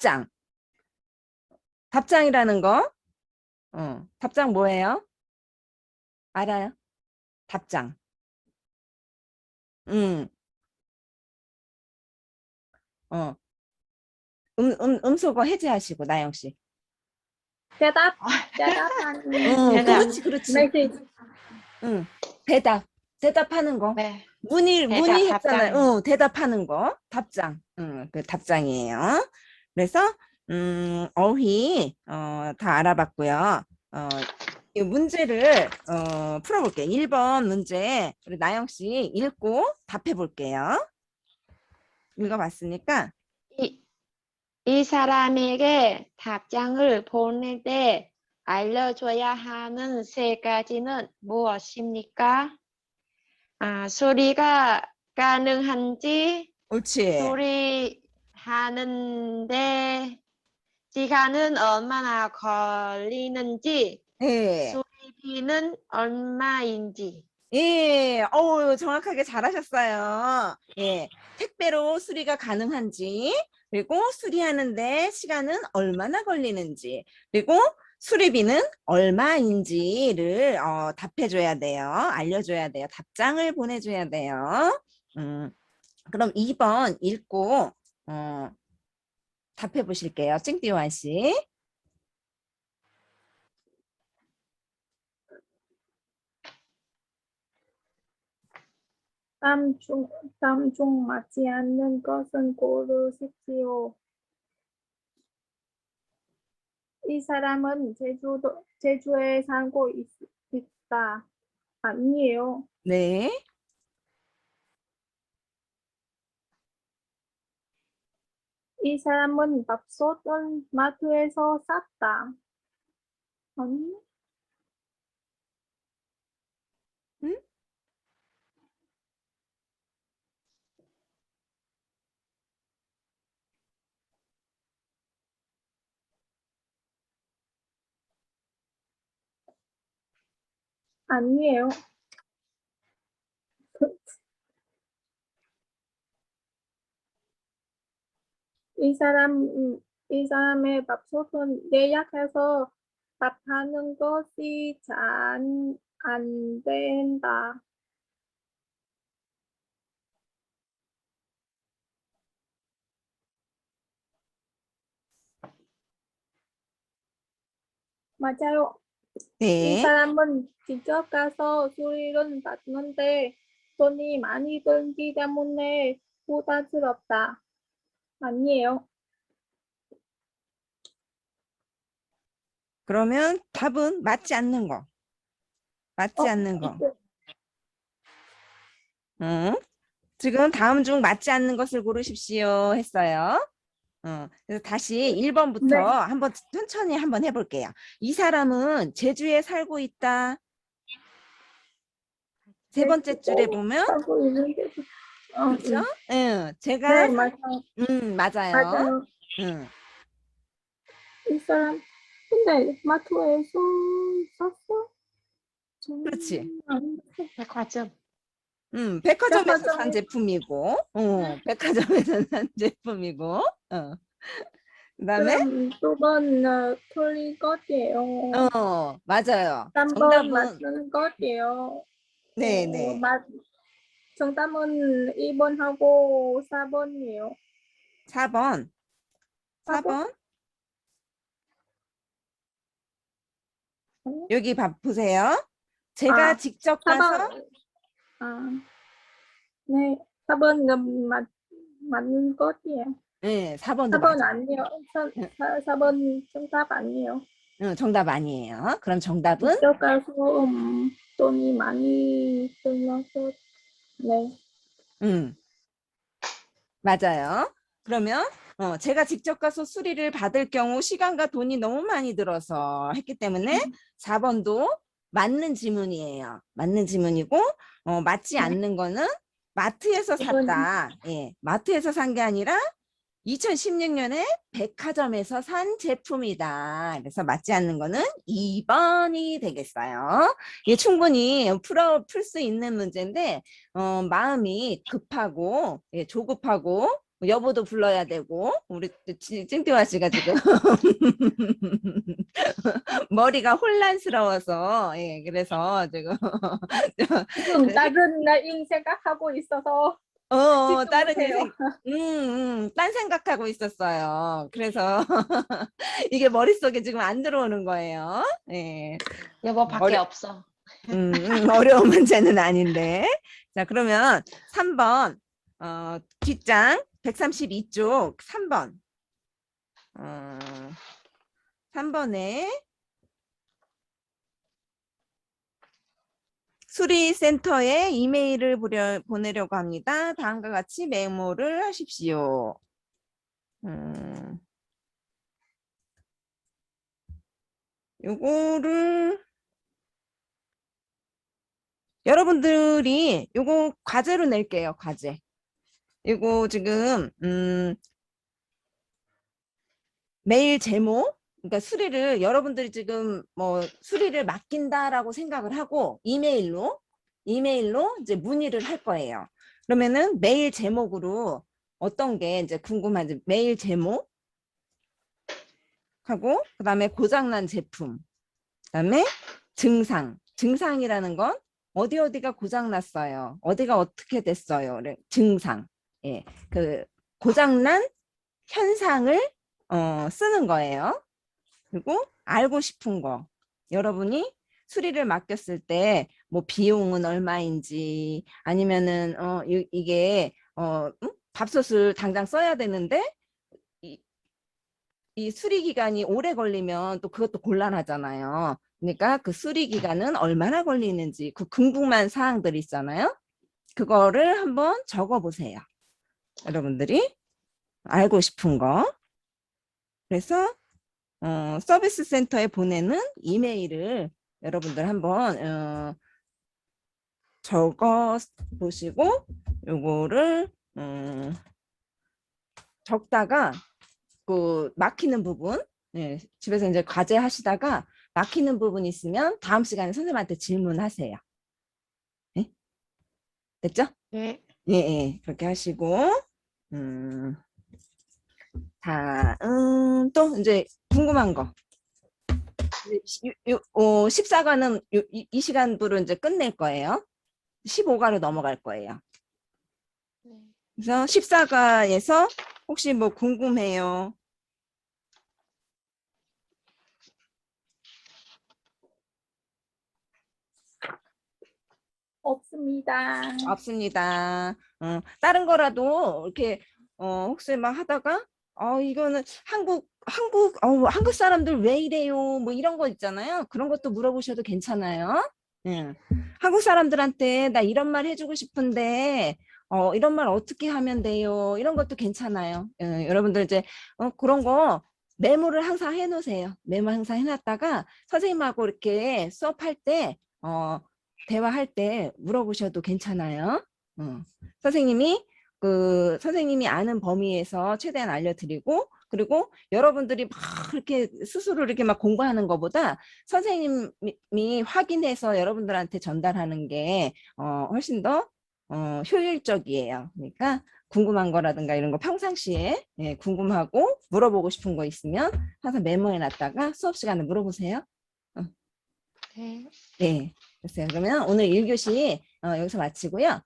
답장. 답장이라는 거. 어, 답장 뭐예요? 알아요? 답장. 음. 어. 음, 음, 음소거 해제하시고, 나영 씨. 대답, 대답하는 응, 대답. 그렇지, 그렇지. 메시지. 응, 대답. 대답하는 거. 네. 문의, 대답, 문의했잖아요. 답장. 응, 대답하는 거. 답장. 응, 그 답장이에요. 그래서, 음, 어휘, 어, 다 알아봤고요. 어, 이 문제를, 어, 풀어볼게요. 1번 문제, 우리 나영 씨 읽고 답해 볼게요. 읽어봤으니까, 이, 이 사람에게 답장을 보낼 때 알려줘야 하는 세 가지는 무엇입니까? 아, 소리가 가능한지, 옳지. 소리 하는데 시간은 얼마나 걸리는지, 예. 소리비는 얼마인지. 예, 어우, 정확하게 잘하셨어요. 예, 택배로 수리가 가능한지, 그리고 수리하는데 시간은 얼마나 걸리는지, 그리고 수리비는 얼마인지를 어, 답해줘야 돼요. 알려줘야 돼요. 답장을 보내줘야 돼요. 음, 그럼 2번 읽고 어, 답해 보실게요. 찡띠완 씨. 다음 중, 다음 중 맞지 않는 것은 고르십시오. 이 사람은 제주도, 제주에 살고 있, 있다. 아니에요. 네. 이 사람은 밥솥을 마트에서 샀다. 아니, 아니에요. 이 사람, 음, 이 사람의 밥솥은 예약해서 밥하는 것이 잘 안 된다. 맞아요. 이 네. 사람은 직접 가서 수리를 받는데 돈이 많이 들기 때문에 부담스럽다. 아니에요. 그러면 답은 맞지 않는 거. 맞지 어, 않는 거. 응? 지금 다음 중 맞지 않는 것을 고르십시오 했어요. 어, 그래서 다시 1번부터 네. 한번 천천히 한번 해볼게요. 이 사람은 제주에 살고 있다. 세 번째 줄에 보면. 어, 그죠? 음. 응, 제가, 네, 맞아요. 음, 맞아요. 맞아요. 응, 이 사람, 근데 마트에서 샀어? 좀 그렇지. 아닌데. 백화점. 음, 백화점에서 산 백화점에- 제품이고, 어, 백화점에서 산 제품이고, 어. 그다음에, 그럼 두번 어, 틀린 것이에요. 어, 맞아요. 3번 정답은, 맞는 것이에요. 네, 어, 네. 맞, 정답은 2번하고 4번이에요. 4번. 사 번? 4번. 여기 봐 보세요. 제가 아, 직접 가서 4번. 아, 네. 4번 맞, 맞는 것이에요. 네, 4번도 4번 맞아요. 아니에요. 사, 네. 사, 4번 정답 아니에요. 응, 정답 아니에요. 그럼 정답은 직접 가서 음, 돈이 많이 들어서 네. 음. 맞아요. 그러면 어, 제가 직접 가서 수리를 받을 경우 시간과 돈이 너무 많이 들어서 했기 때문에 음. 4번도 맞는 지문이에요. 맞는 지문이고 어, 맞지 네. 않는 거는 마트에서 샀다. 예, 마트에서 산 게 아니라 2016년에 백화점에서 산 제품이다. 그래서 맞지 않는 거는 2번이 되겠어요. 이게 충분히 풀어 풀 수 있는 문제인데 어, 마음이 급하고 예, 조급하고 뭐 여보도 불러야 되고 우리 찌- 찡띠와 씨가 지금 머리가 혼란스러워서 예 그래서 지금 지금 다른 나인 생각하고 있어서 어 집중 다른 못해요. 인생 음, 음, 딴 생각하고 있었어요. 그래서 이게 머릿속에 지금 안 들어오는 거예요. 예. 여보 밖에 머리- 없어. 음, 음, 어려운 문제는 아닌데. 자, 그러면 3번, 어, 뒷장 132쪽 3번. 어, 3번에 수리센터에 이메일을 보려, 보내려고 합니다. 다음과 같이 메모를 하십시오. 음, 요거를 여러분들이 요거 과제로 낼게요, 과제. 이거 지금 음 메일 제목 그러니까 수리를 여러분들이 지금 뭐 수리를 맡긴다라고 생각을 하고 이메일로 이메일로 이제 문의를 할 거예요. 그러면은 메일 제목으로 어떤 게 이제 궁금한지 메일 제목 하고 그다음에 고장난 제품 그다음에 증상 증상이라는 건 어디 어디가 고장 났어요. 어디가 어떻게 됐어요. 네, 증상. 예. 그 고장난 현상을 어, 쓰는 거예요. 그리고 알고 싶은 거. 여러분이 수리를 맡겼을 때 뭐 비용은 얼마인지 아니면은 어 이, 이게 어 음? 밥솥을 당장 써야 되는데 이, 이 수리 기간이 오래 걸리면 또 그것도 곤란하잖아요. 그러니까 그 수리 기간은 얼마나 걸리는지 그 궁금한 사항들 있잖아요. 그거를 한번 적어 보세요. 여러분들이 알고 싶은 거. 그래서 어, 서비스 센터에 보내는 이메일을 여러분들 한번 어, 적어 보시고 요거를 음, 적다가 그 막히는 부분 예, 집에서 이제 과제 하시다가 막히는 부분 있으면 다음 시간에 선생님한테 질문하세요. 예? 됐죠? 네. 예, 예, 그렇게 하시고, 음, 자, 음, 또 이제 궁금한 거. 이제 요, 요, 어, 14과는 요, 이, 이 시간부로 이제 끝낼 거예요. 15과로 넘어갈 거예요. 네. 그래서 14과에서 혹시 뭐 궁금해요? 없습니다. 없습니다. 어, 다른 거라도 이렇게 어, 혹시 막 하다가 어 이거는 한국 한국 어, 한국 사람들 왜 이래요? 뭐 이런 거 있잖아요. 그런 것도 물어보셔도 괜찮아요. 응. 한국 사람들한테 나 이런 말 해주고 싶은데 어, 이런 말 어떻게 하면 돼요? 이런 것도 괜찮아요. 예, 여러분들 이제 어, 그런 거 메모를 항상 해놓으세요. 메모 항상 해놨다가 선생님하고 이렇게 수업할 때 어, 대화할 때 물어보셔도 괜찮아요. 어. 선생님이 그 선생님이 아는 범위에서 최대한 알려드리고 그리고 여러분들이 막 이렇게 스스로 이렇게 막 공부하는 것보다 선생님이 확인해서 여러분들한테 전달하는 게 어, 훨씬 더 어, 효율적이에요. 그러니까 궁금한 거라든가 이런 거 평상시에 예, 궁금하고 물어보고 싶은 거 있으면 항상 메모해 놨다가 수업 시간에 물어보세요. 네. 네. 됐어요. 그러면 오늘 1교시 어, 여기서 마치고요.